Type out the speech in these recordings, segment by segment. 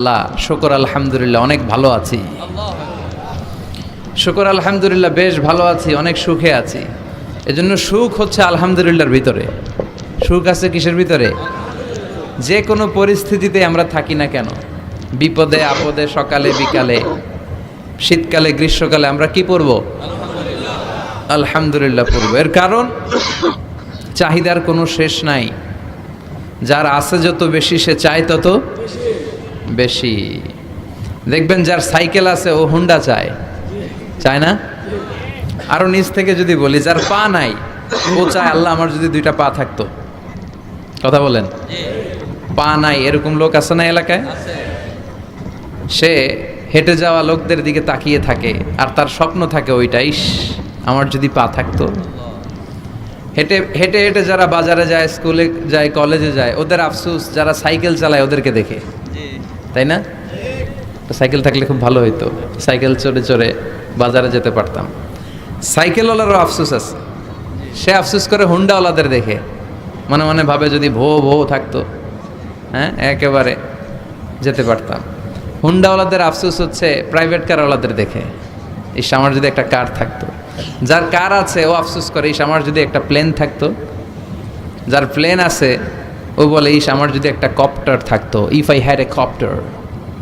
আল্লাহ শুকর আলহামদুলিল্লাহ, অনেক ভালো আছি। শুকর আলহামদুলিল্লাহ, বেশ ভালো আছি, অনেক সুখে আছি। এজন্য সুখ হচ্ছে আলহামদুলিল্লাহর ভিতরে। সুখ আছে কিসের ভিতরে? যে কোনো পরিস্থিতিতে আমরা থাকি না কেন। বিপদে, আপদে, সকালে, বিকালে, শীতকালে, গ্রীষ্মকালে আমরা কি পড়ব আলহামদুলিল্লাহ পড়ব এর কারণ, চাহিদার কোনো শেষ নাই। যার আছে যত বেশি, সে চায় তত বেশি দেখবেন যার সাইকেল আছে, ও হুন্ডা চায়। চায় না? আরও নিচ থেকে যদি বলি, যার পা নাই, ও চায়, আল্লাহ, আমার যদি দুইটা পা থাকতো। কথা বলেন? পা নাই, এরকম লোক আছে না এলাকায়? সে হেঁটে যাওয়া লোকদের দিকে তাকিয়ে থাকে, আর তার স্বপ্ন থাকে ওইটাই আমার যদি পা থাকতো। হেঁটে হেঁটে হেঁটে যারা বাজারে যায়, স্কুলে যায়, কলেজে যায়, ওদের আফসুস, যারা সাইকেল চালায়, ওদেরকে দেখে। তাই না? সাইকেল থাকলে খুব ভালো হইতো। সাইকেল চড়ে চড়ে বাজারে যেতে পারতাম। সাইকেলওয়ালারও আফসোস আছে। সে আফসোস করে হুন্ডাওয়ালাদের দেখে। মনে মনে ভাবে যদি ভো ভো থাকতো হ্যাঁ একেবারে যেতে পারতাম। হুন্ডাওয়ালাদের আফসোস হচ্ছে প্রাইভেট কারওয়ালাদের দেখে। ইস, আমার যদি একটা কার থাকতো। যার কার আছে, ও আফসোস করে, ইস, আমার যদি একটা প্লেন থাকতো। যার প্লেন আছে ও বলে, ইস, আমার যদি একটা কপ্টার থাকতো if I had a copter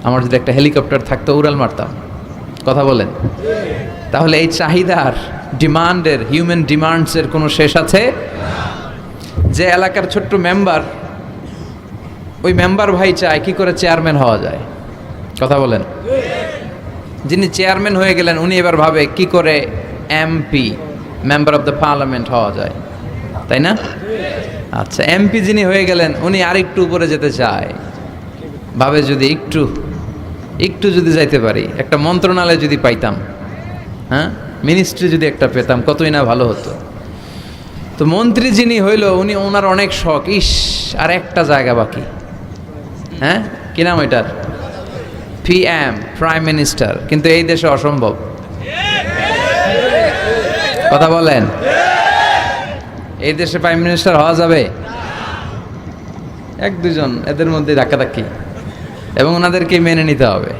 আমার যদি একটা হেলিকপ্টার থাকতো, উড়াল মারতাম। কথা বলেন। তাহলে এই চাহিদার, ডিমান্ডের হিউম্যান ডিমান্ডসের কোনো শেষ আছে? যে এলাকার ছোট্ট মেম্বার ওই মেম্বার ভাই চায়, কি করে চেয়ারম্যান হওয়া যায়? কথা বলেন। যিনি চেয়ারম্যান হয়ে গেলেন, উনি এবার ভাবে, কি করে MP member of the parliament হওয়া যায়? তাই না? আচ্ছা এমপি যিনি হয়ে গেলেন, উনি আরেকটু উপরে যেতে চায়। ভাবে যদি একটু একটু যদি যাইতে পারি, একটা মন্ত্রণালয় যদি পাইতাম হ্যাঁ? মিনিস্ট্রি যদি একটা পেতাম, কতই না ভালো হতো। তো মন্ত্রী যিনি হইল, উনি ওনার অনেক শখ, ইস, আর একটা জায়গা বাকি। হ্যাঁ? কি নাম এটার? পিএম প্রাইম মিনিস্টার কিন্তু এই দেশে অসম্ভব। কথা বলেন। এই দেশে প্রাইম মিনিস্টার হওয়া যাবে? এক দুজন এদের মধ্যে ধাক্কাধাক্কি। এবং ওনাদেরকে মেনে নিতে হবে।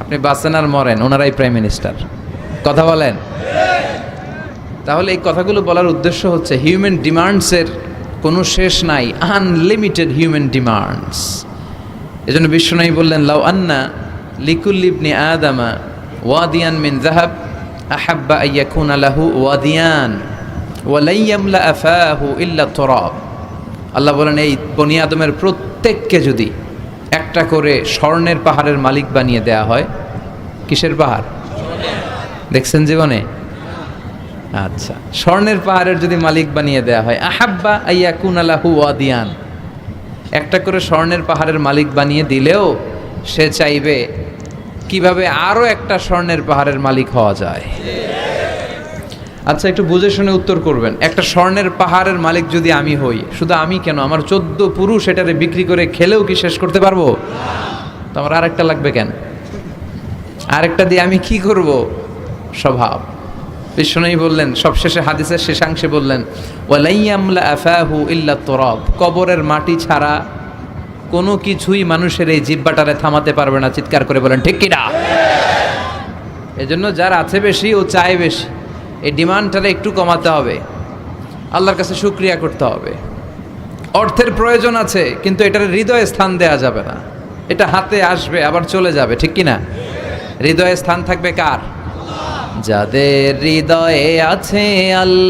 আপনি বাঁচেন আর মরেন, ওনারাই প্রাইম মিনিস্টার কথা বলেন? তাহলে এই কথাগুলো বলার উদ্দেশ্য হচ্ছে হিউম্যান ডিমান্ডসের কোনো শেষ নাই আনলিমিটেড হিউম্যান ডিমান্ডস এই এজন্য বিশ্বনাই বললেন, লাউ আন্না লিকুল্লিবনি আদামা ওয়াদিয়ান মিন জাহাব আহাব্বা আইয়াকুন আলাহু ওয়াদিয়ান। ওয়ালাইয়ামলা আল্লাহ বলেন, এই বনি আদমের প্রত্যেককে যদি একটা করে স্বর্ণের পাহাড়ের মালিক বানিয়ে দেয়া হয়, কিসের পাহাড়? দেখছেন জীবনে? আচ্ছা স্বর্ণের পাহাড়ের যদি মালিক বানিয়ে দেয়া হয়, আহাব্বা আইয়া কুনালাহু ওয়াদিয়ান। একটা করে স্বর্ণের পাহাড়ের মালিক বানিয়ে দিলেও সে চাইবে, কীভাবে আরও একটা স্বর্ণের পাহাড়ের মালিক হওয়া যায়? আচ্ছা একটু বুঝে শুনে উত্তর করবেন। একটা স্বর্ণের পাহাড়ের মালিক যদি আমি হই, শুধু আমি কেন? আমার চোদ্দ পুরুষ এটারে বিক্রি করে খেলেও কি শেষ করতে পারব? তো আমার আরেকটা লাগবে কেন? আরেকটা দিয়ে আমি কি করব? স্বভাব। বিষ্ণুই বললেন, সবশেষে হাদিসের শেষাংশে বললেন ইল্লা তরব। কবরের মাটি ছাড়া কোনো কিছুই মানুষের এই জিব্বাটারে থামাতে পারবে না। চিৎকার করে বলেন, ঠিক কিনা এজন্য যার আছে বেশি, ও চায় বেশি। এই ডিমান্ডটারে একটু কমাতে হবে। আল্লাহর কাছে সুক্রিয়া করতে হবে। অর্থের প্রয়োজন আছে, কিন্তু এটার হৃদয়ে স্থান দেয়া যাবে না। এটা হাতে আসবে, আবার চলে যাবে, ঠিক কি না হৃদয়ে স্থান থাকবে কার? যাদের হৃদয়ে আছে আল্লাহ।